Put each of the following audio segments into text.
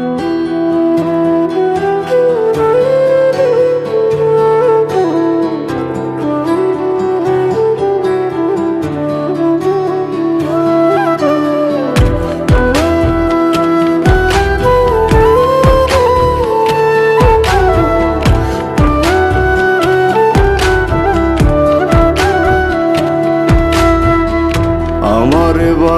আমারে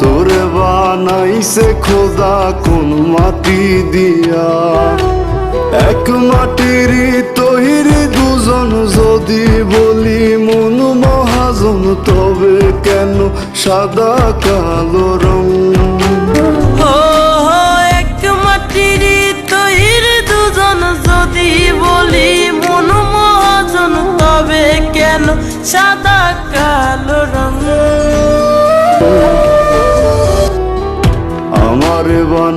তোরে বানাইছে খোদা কোন মাটি দিয়া। এক মাটির তৈরি দুজন যদি বলি মন মহাজন, তবে কেন সাদা কালো রং? এক মাটির তৈর দুজন যদি বলি তবে কেন সাদা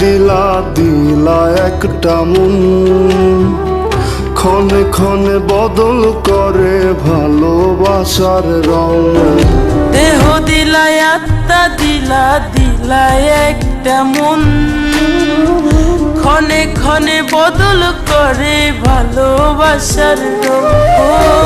দিলা দিলা একটা মন। ক্ষণে ক্ষণে বদল করে ভালোবাসার রং। দেহ দিলাই আত্মা দিলা দিলাই একটা মন। ক্ষণে ক্ষণে বদল করে ভালোবাসার রং।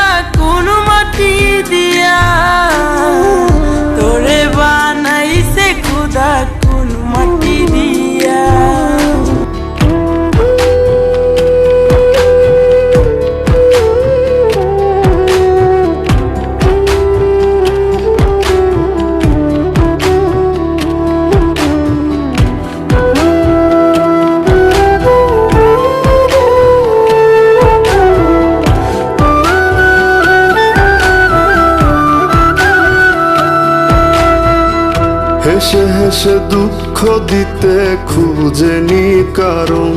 হেসে হেসে দুঃখ দিতে খুঁজেনি কারণ।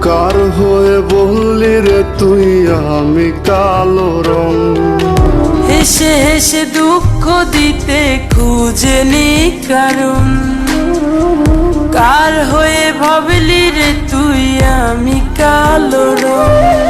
কার হয়ে বললি রে তুই আমি কালো রং? হেসে হেসে দুঃখ দিতে খুঁজেনি কারণ। কার হয়ে ভাবলি রে তুই আমি কালো রং?